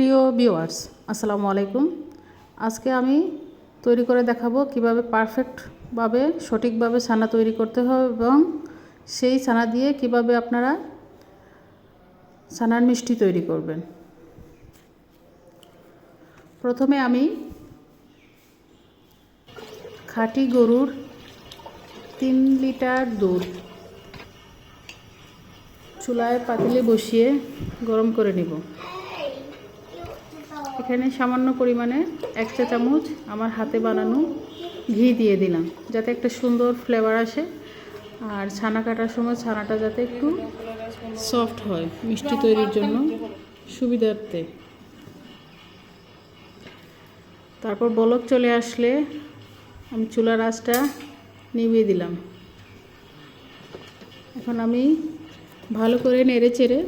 প্রিয় ভিউয়ার্স আসসালামু আলাইকুম। আজকে আমি তৈরি করে দেখাবো কীভাবে পারফেক্টভাবে সঠিকভাবে ছানা তৈরি করতে হবে এবং সেই ছানা দিয়ে কীভাবে আপনারা ছানার মিষ্টি তৈরি করবেন। প্রথমে আমি খাঁটি গরুর তিন লিটার দুধ চুলায় পাতিলে বসিয়ে গরম করে নিব। এখানে সামান্য পরিমাণে এক চা চামচ আমার হাতে বানানো ঘি দিয়ে দিলাম, যাতে একটা সুন্দর ফ্লেভার আসে। আর ছানা কাটার সময় ছানাটা যাতে একটু সফট হয় মিষ্টি তৈরির জন্য সুবিধার্থে। তারপর বলক চলে আসলে আমি চুলার আঁচটা নিভিয়ে দিলাম। এখন আমি ভালো করে নেড়ে চেড়ে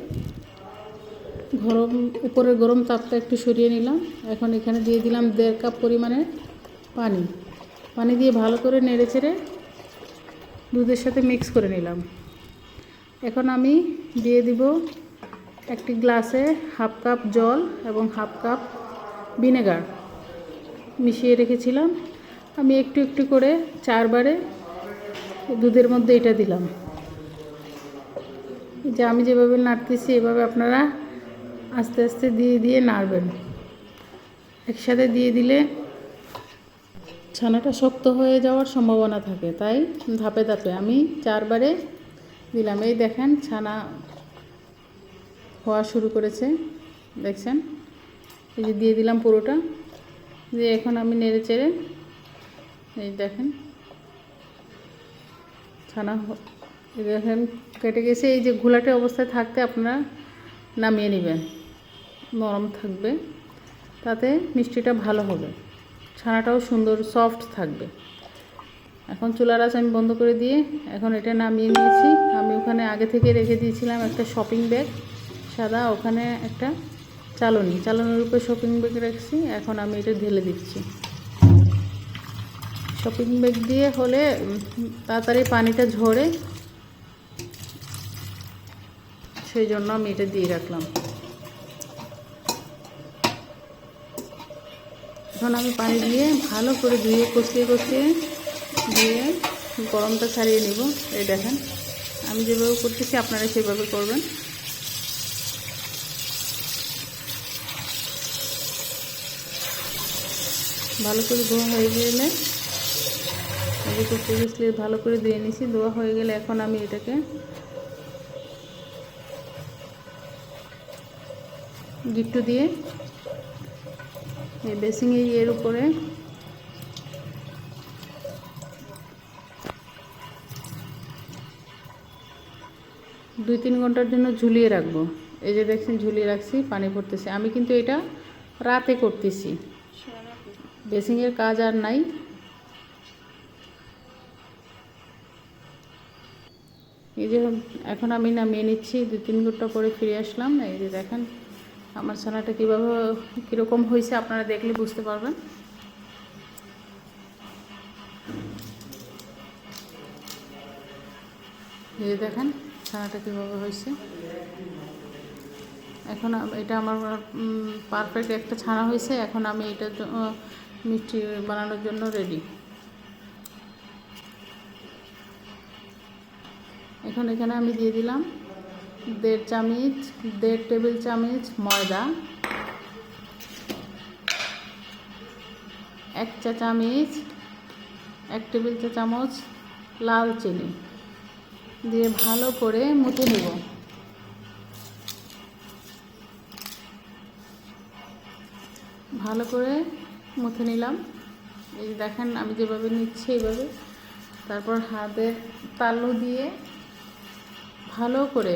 গরম, উপরের গরম তাপটা একটু সরিয়ে নিলাম। এখন এখানে দিয়ে দিলাম দেড় কাপ পরিমাণে পানি। পানি দিয়ে ভালো করে নেড়ে চেড়ে দুধের সাথে মিক্স করে নিলাম। এখন আমি দিয়ে দিব একটি গ্লাসে হাফ কাপ জল এবং হাফ কাপ ভিনেগার। মিশিয়ে রেখেছিলাম। আমি একটু একটু করে চারবারে দুধের মধ্যে এটা দিলাম। যে আমি যেভাবে নাড়তেছি, এভাবে আপনারা আস্তে আস্তে দিয়ে দিয়ে নাড়বেন। একসাথে দিয়ে দিলে ছানাটা শক্ত হয়ে যাওয়ার সম্ভাবনা থাকে। তাই ধাপে ধাপে আমি চারবারে দিলাম। এই দেখেন ছানা হওয়া শুরু করেছে। দেখছেন? এই যে দিয়ে দিলাম পুরোটা। দিয়ে এখন আমি নেড়ে চেড়ে এই দেখেন ছানা দেখেন কেটে গেছে। এই যে ঘোলাটে অবস্থায় থাকতে আপনারা নামিয়ে নেবেন। নরম থাকবে, তাতে মিষ্টিটা ভালো হবে। ছানাটাও সুন্দর সফট থাকবে। এখন চুলার আঁচ আমি বন্ধ করে দিয়ে এখন এটা নামিয়ে নিয়েছি। আমি ওখানে আগে থেকে রেখে দিয়েছিলাম একটা শপিং ব্যাগ সাদা, ওখানে একটা চালনি। চালনির উপরে শপিং ব্যাগ রাখছি, এখন আমি এটা ঢেলে দিচ্ছি। শপিং ব্যাগ দিয়ে হলে তাড়াতাড়ি পানিটা ঝরে, সেই জন্য আমি এটা দিয়ে রাখলাম। এখন আমি পানি দিয়ে ভালো করে ধুয়ে কষিয়ে কষিয়ে দিয়ে গরমটা ছাড়িয়ে নিব। এই দেখেন, আমি যেভাবে করতেছি আপনারা সেভাবে করবেন। ভালো করে ধোয়া হয়ে গেলে আগে করতে গেছিলে ভালো করে ধুয়ে নিছি, ধোয়া হয়ে গেলে এখন আমি এটাকে গিট্টু দিয়ে এই বেসিং এর উপরে। দুই তিন ঘণ্টার জন্য ঝুলিয়ে রাখব। এই যে দেখছেন ঝুলিয়ে রাখছি, পানি পড়তেছে। আমি কিন্তু এটা রাতে করতেছি। বেসিংয়ের কাজ আর নাই। এই যে এখন আমি নামিয়ে নিচ্ছি দু তিন ঘণ্টা পরে ফিরে আসলাম। এই যে দেখেন। আমার ছানাটা কীভাবে, কীরকম হয়েছে আপনারা দেখলে বুঝতে পারবেন। এই দেখেন, ছানাটা কীভাবে হয়েছে। এখন এটা আমার পারফেক্ট একটা ছানা হয়েছে। এখন আমি এটা মিষ্টি বানানোর জন্য রেডি এখন এখানে আমি দিয়ে দিলাম দেড় চামচ, দেড় টেবিল চামচ ময়দা, এক চা চামচ, এক টেবিল চা চামচ লাল চিনি দিয়ে ভালো করে মুছে নেব। ভালো করে মুছে নিলাম। এই দেখেন, আমি যেভাবে নিচ্ছি এইভাবে। তারপর হাতের তালু দিয়ে ভালো করে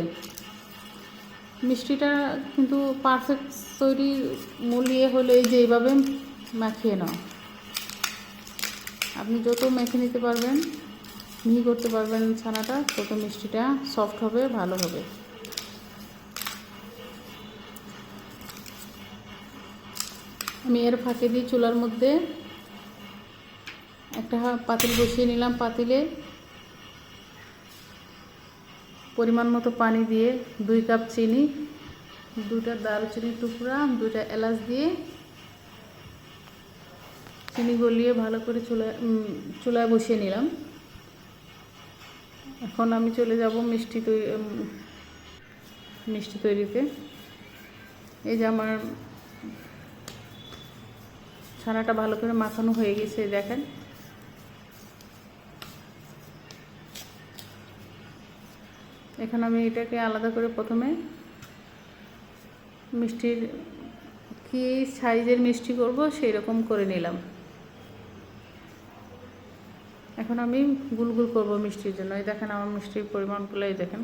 মিষ্টিটা কিন্তু পারফেক্ট তৈরি মূল ইয়ে হলে এই যে এইভাবে মাখিয়ে নাও। আপনি যত মেখে নিতে পারবেন, মিহি করতে পারবেন ছানাটা, তত মিষ্টিটা সফট হবে, ভালো হবে। আমি এর ফাঁকে দিয়ে চুলার মধ্যে একটা পাতিল বসিয়ে নিলাম, পাতিলে পরিমাণ মতো পানি দিয়ে দুই কাপ চিনি দুটা দারুচিনির টুকরা দুটা এলাচ দিয়ে চিনি গলিয়ে ভালো করে চুলায় চুলায় বসিয়ে নিলাম। এখন আমি চলে যাব মিষ্টি তৈরি মিষ্টি তৈরিতে। এই যে আমার ছানাটা ভালো করে মাখানো হয়ে গেছে দেখেন। এখন আমি এটাকে আলাদা করে প্রথমে মিষ্টির কী সাইজের মিষ্টি করব সেই রকম করে নিলাম। এখন আমি গুলগুল করব মিষ্টির জন্য। এই দেখেন আমার মিষ্টির পরিমাণগুলো, এই দেখেন।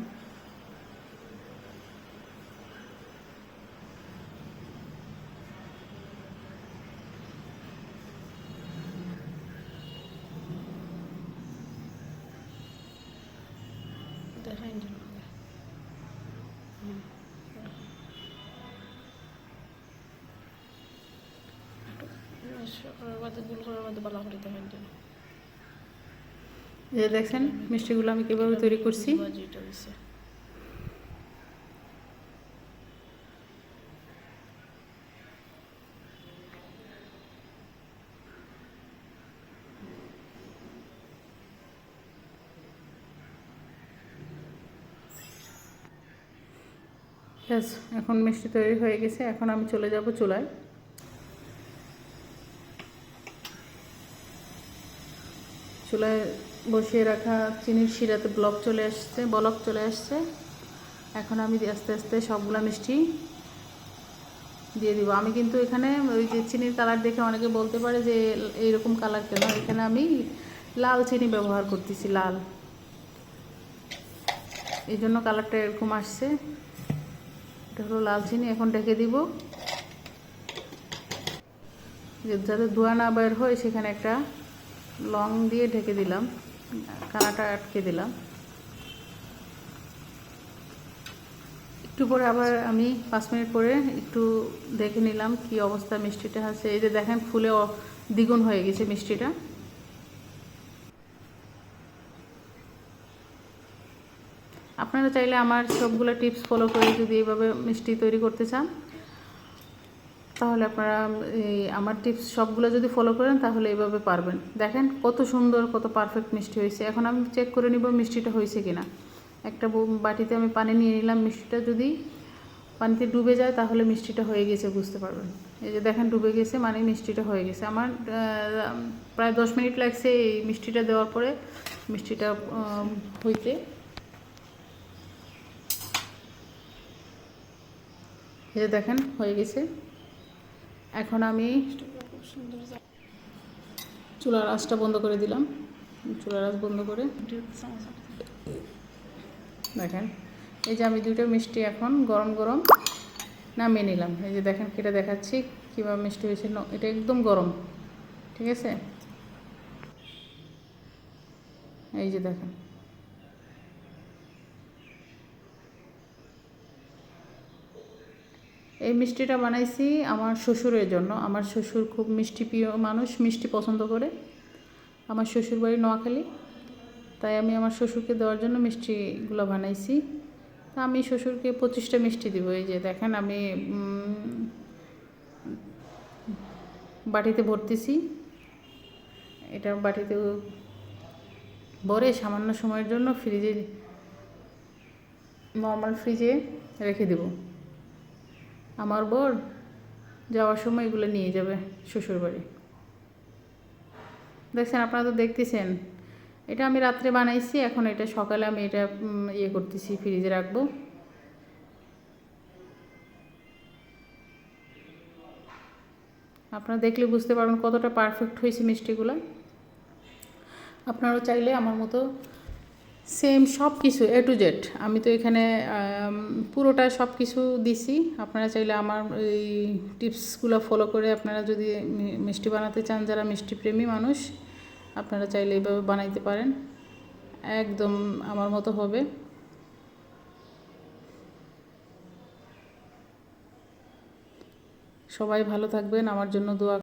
দেখাই যে দেখছেন মিষ্টিগুলো আমি কীভাবে তৈরি করছি। এখন মিষ্টি তৈরি হয়ে গেছে। এখন আমি চলে যাব চুলায়। চুলায় বসিয়ে রাখা চিনির শিরাতে ব্লক চলে আসছে, বলক চলে আসছে। এখন আমি আস্তে আস্তে সবগুলা মিষ্টি দিয়ে দিব। আমি কিন্তু এখানে ওই যে চিনির কালার দেখে অনেকে বলতে পারে যে এইরকম কালার কেন? এখানে আমি লাল চিনি ব্যবহার করতেছি, লাল। এই জন্য কালারটা এরকম আসছে। এটা হলো লাল চিনি, এখন ঢেকে দিব। যাতে ধোয়া না বের হয়, সেখানে একটা লং দিয়ে ঢেকে দিলাম, কানাটা আটকে দিলাম। একটু পরে আবার আমি পাঁচ মিনিট পরে একটু দেখে নিলাম কি অবস্থা মিষ্টিটা আছে। এই যে দেখেন ফুলে দ্বিগুণ হয়ে গেছে মিষ্টিটা। আপনারা চাইলে আমার সবগুলো টিপস ফলো করে যদি এইভাবে মিষ্টি তৈরি করতে চান তাহলে আপনারা এই আমার টিপস সবগুলো যদি ফলো করেন, তাহলে এইভাবে পারবেন। দেখেন কত সুন্দর, কত পারফেক্ট মিষ্টি হয়েছে। এখন আমি চেক করে নিব মিষ্টিটা হয়েছে কিনা। একটা বাটিতে আমি পানি নিয়ে নিলাম, মিষ্টিটা যদি পানিতে ডুবে যায়, তাহলে মিষ্টিটা হয়ে গেছে, বুঝতে পারবেন। এই যে দেখেন ডুবে গেছে মানে মিষ্টিটা হয়ে গেছে। আমার প্রায় দশ মিনিট লাগছে এই মিষ্টিটা দেওয়ার পরে মিষ্টিটা হইতে। এই যে দেখেন, হয়ে গেছে। এখন আমি চুলার আঁচটা বন্ধ করে দিলাম। চুলার আঁচ বন্ধ করে দেখেন, এই যে আমি দুটো মিষ্টি এখন গরম গরম নামিয়ে নিলাম। এই যে দেখেন কেটে দেখাচ্ছি কীভাবে মিষ্টি হয়েছে। এটা একদম গরম, ঠিক আছে? এই যে দেখেন এই মিষ্টিটা বানাইছি আমার শ্বশুরের জন্য। আমার শ্বশুর খুব মিষ্টি প্রিয় মানুষ, মিষ্টি পছন্দ করে। আমার শ্বশুর বাড়ি নোয়াখালী। তাই আমি আমার শ্বশুরকে দেওয়ার জন্য মিষ্টিগুলো বানাইছি। তা আমি শ্বশুরকে পঁচিশটা মিষ্টি দিব। এই যে দেখেন আমি বাটিতে ভরতেছি। এটা বাটিতে ভরে সামান্য সময়ের জন্য ফ্রিজে, নর্মাল ফ্রিজে রেখে দেবো। আমার বর যাওয়ার সময় এগুলো নিয়ে যাবে শ্বশুর বাড়ি দেখছেন আপনারা তো দেখতেছেন। এটা আমি রাত্রে বানাইছি, এখন এটা সকালে আমি এটা ইয়ে করতেছি, ফ্রিজে রাখব। আপনারা দেখলে বুঝতে পারবেন কতটা পারফেক্ট হয়েছে মিষ্টিগুলো। আপনারাও চাইলে আমার মতো সেম সব কিছু এ টু জেড আমি তো এখানে পুরোটা সব কিছু দিছি। আপনারা চাইলে আমার এই টিপসগুলো ফলো করে আপনারা যদি মিষ্টি বানাতে চান, যারা মিষ্টি প্রেমী মানুষ, আপনারা চাইলে এইভাবে বানাইতে পারেন। একদম আমার মতো হবে। সবাই ভালো থাকবেন, আমার জন্য দোয়া